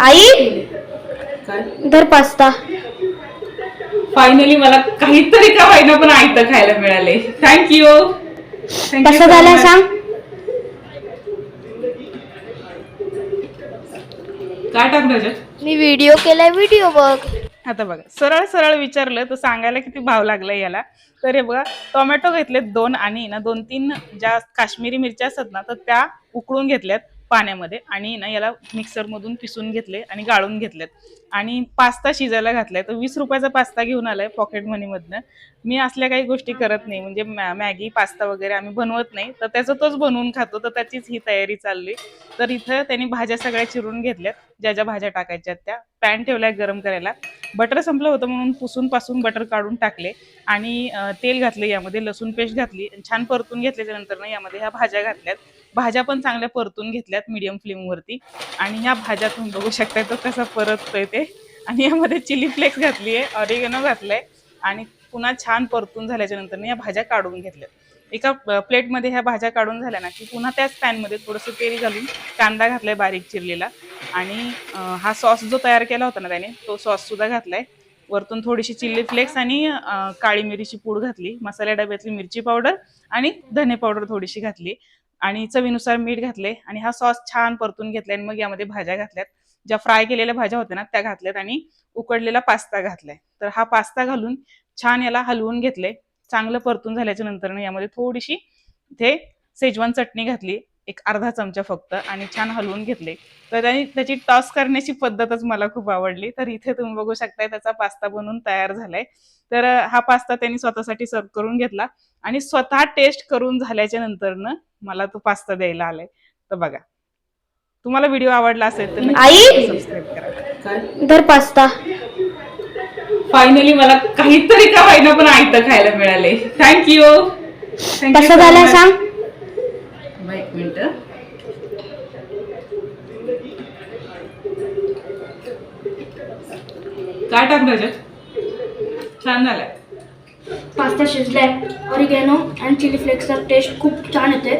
आई? काय धर pasta. Finally मला काहीतरी का होईना पण आयतं खायला मिळाले. थँक्यू कसं झालं सांग. काय टाकलं? मी व्हिडिओ केलाय व्हिडिओ बघ. आता बघा सरळ सरळ विचारलं तर सांगायला किती भाव लागला याला. तर हे बघा टोमॅटो घेतलेत दोन आणि ना दोन तीन ज्या काश्मीरी मिरच्या असतात ना तर त्या उकळून घेतल्यात. पाण्यामध्ये आणि ना याला मिक्सरमधून पिसून घेतले आणि गाळून घेतलेत. आणि पास्ता शिजायला घातलाय. तर वीस रुपयाचा पास्ता घेऊन आलाय पॉकेट मनीमधनं. मी असल्या काही गोष्टी करत नाही. म्हणजे मॅगी पास्ता वगैरे आम्ही बनवत नाही. तर त्याचं तोच बनवून खातो. तर त्याचीच ही तयारी चालली. तर इथं त्यांनी भाज्या सगळ्या चिरून घेतल्यात. ज्या ज्या भाज्या टाकायच्या त्या. पॅन ठेवलाय गरम करायला. बटर संपलं होतं म्हणून पुसून पासून बटर काढून टाकले आणि तेल घातले यामध्ये लसूण पेस्ट घातली आणि छान परतून घेतल्याच्या नंतर यामध्ये ह्या भाज्या घातल्यात. भाज्या पण चांगल्या परतून घेतल्यात मीडियम फ्लेमवरती आणि ह्या भाज्या तुम्ही बघू शकता तो कसा परततोय ते. आणि यामध्ये चिली फ्लेक्स घातली आहे ऑरिगेनो आहे आणि पुन्हा छान परतून झाल्याच्यानंतर या भाज्या काढून घेतल्या. एका प्लेटमध्ये ह्या भाज्या काढून झाल्या ना की पुन्हा त्याच पॅनमध्ये थोडंसं तेल घालून कांदा घातलाय बारीक चिरलेला आणि हा सॉस जो तयार केला होता ना त्याने तो सॉस सुद्धा घातलाय. वरतून थोडीशी चिल्ली फ्लेक्स आणि काळी मिरीची पूड घातली मसाल्या डब्यातली मिरची पावडर आणि धने पावडर थोडीशी घातली आणि चवीनुसार मीठ घातले आणि हा सॉस छान परतून घेतलाय आणि मग यामध्ये भाज्या घातल्यात. ज्या फ्राय केलेल्या भाज्या होत्या ना त्या घातल्यात आणि उकडलेला पास्ता घातलाय. तर हा पास्ता घालून छान याला हलवून घेतले चांगलं परतून झाल्याच्यानंतर यामध्ये थोडीशी इथे सेजवान चटणी घातली एक अर्धा चमचा फक्त आणि छान हलवून घेतले. तर त्याने त्याची टॉस करण्याची पद्धतच मला खूप आवडली. तर इथे तुम्ही बघू शकताय त्याचा पास्ता बनवून तयार झालाय. तर हा पास्ता त्यांनी स्वतःसाठी सर्व करून घेतला. आणि स्वतः टेस्ट करून झाल्याच्या नंतरनं मला तो पास्ता द्यायला आलाय. तर बघा. तुम्हाला व्हिडिओ आवडला असेल तर आई! सबस्क्राईब करा. धर पास्ता फायनली मला काहीतरी का होईना पण आयतं खायला मिळाले. थँक्यू कसं झालं सांग. एक मिनिट काय टाकलं छान झालंय. पास्ता शिजलाय. ऑरिगॅनो आणि चिली फ्लेक्सचा टेस्ट खूप छान येते